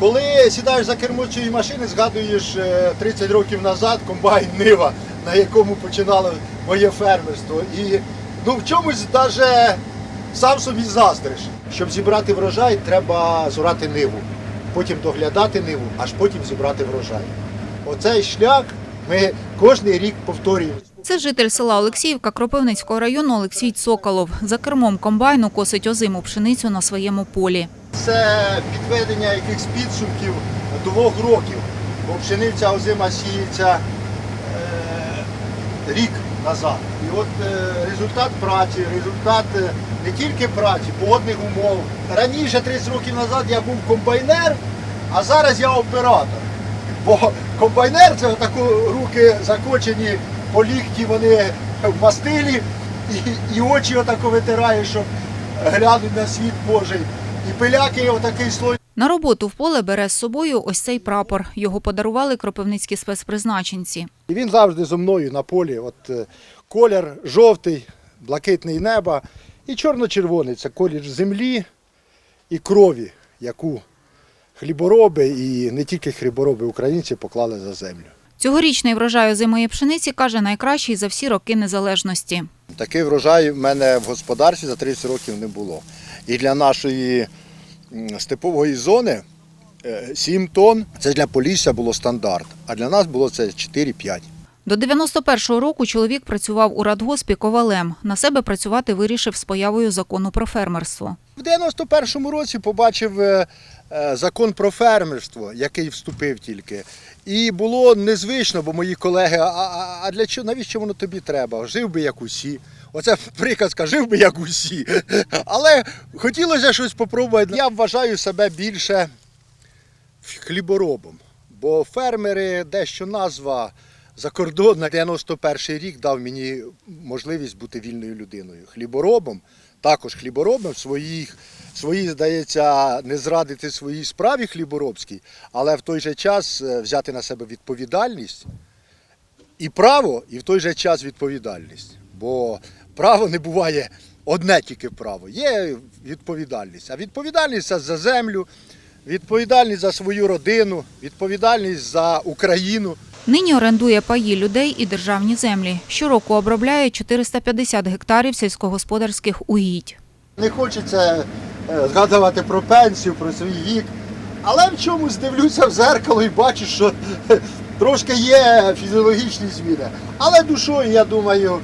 Коли сідаєш за кермо цієї машини, згадуєш е, 30 років назад комбайн Нива, на якому починало моє фермерство. І ну, в чомусь навіть сам собі заздриш. Щоб зібрати врожай, треба зорати ниву, потім доглядати ниву, аж потім зібрати врожай. Оцей шлях ми кожен рік повторюємо. Це житель села Олексіївка Кропивницького району Олексій Цоколов. За кермом комбайну косить озиму пшеницю на своєму полі. Це підведення якихось підсумків двох років. Бо пшениця озима сіється е, рік назад. І от е, результат праці, результат е, не тільки праці, погодних умов. Раніше, 30 років назад, я був комбайнер, а зараз я оператор. Бо комбайнер це отако руки закочені по лікті, вони в мастилі, і, і очі отако витирає, щоб глянуть на світ Божий. І пиляки отакий слой. На роботу в поле бере з собою ось цей прапор. Його подарували кропивницькі спецпризначенці. І він завжди зо мною на полі. От е, колір жовтий, блакитний неба і чорно-червоний це колір землі і крові, яку хлібороби і не тільки хлібороби українці поклали за землю. Цьогорічний врожай озимої пшениці, каже, найкращий за всі роки незалежності. Такий врожай в мене в господарстві за 30 років не було. І для нашої степової зони е, 7 тонн це для Полісся було стандарт, а для нас було це 4-5. До 91-го року чоловік працював у радгоспі ковалем. На себе працювати вирішив з появою закону про фермерство. В 91-му році побачив е, е, закон про фермерство, який вступив тільки. І було незвично, бо мої колеги, а, а, для чого, навіщо воно тобі треба? Жив би як усі. Оце приказка, жив би як усі. Але хотілося щось спробувати. Я вважаю себе більше хліборобом, бо фермери дещо назва закордонна. 91 рік дав мені можливість бути вільною людиною. Хліборобом, також хліборобом своїх, своїй, здається, не зрадити своїй справі хліборобській, але в той же час е, взяти на себе відповідальність і право, і в той же час відповідальність. Бо право не буває одне тільки право. Є відповідальність. А відповідальність це за землю, відповідальність за свою родину, відповідальність за Україну. Нині орендує паї людей і державні землі. Щороку обробляє 450 гектарів сільськогосподарських угідь. Не хочеться е, згадувати про пенсію, про свій вік. Але в чомусь дивлюся в зеркало і бачу, що трошки є фізіологічні зміни. Але душою я думаю,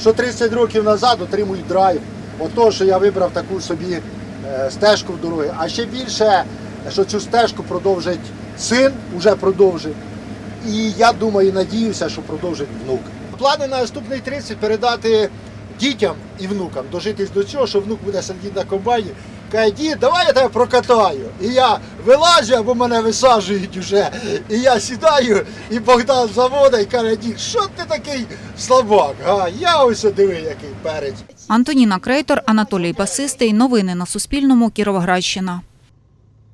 що 30 років назад отримую драйв. Ото, що я вибрав таку собі е, стежку в дорогі. А ще більше, що цю стежку продовжить син, уже продовжив. І я думаю, надіюся, що продовжить внук. Плани на наступний 30 передати дітям і внукам, дожитись до цього, що внук буде сидіти на комбайні. Каже, дід, давай я тебе прокатаю. І я вилазю, або мене висаджують уже. І я сідаю, і Богдан заводить каже, дід, що ти такий слабак? А я ось диви, який перець. Антоніна Крейтор, Анатолій Басистий. Новини на Суспільному. Кіровоградщина.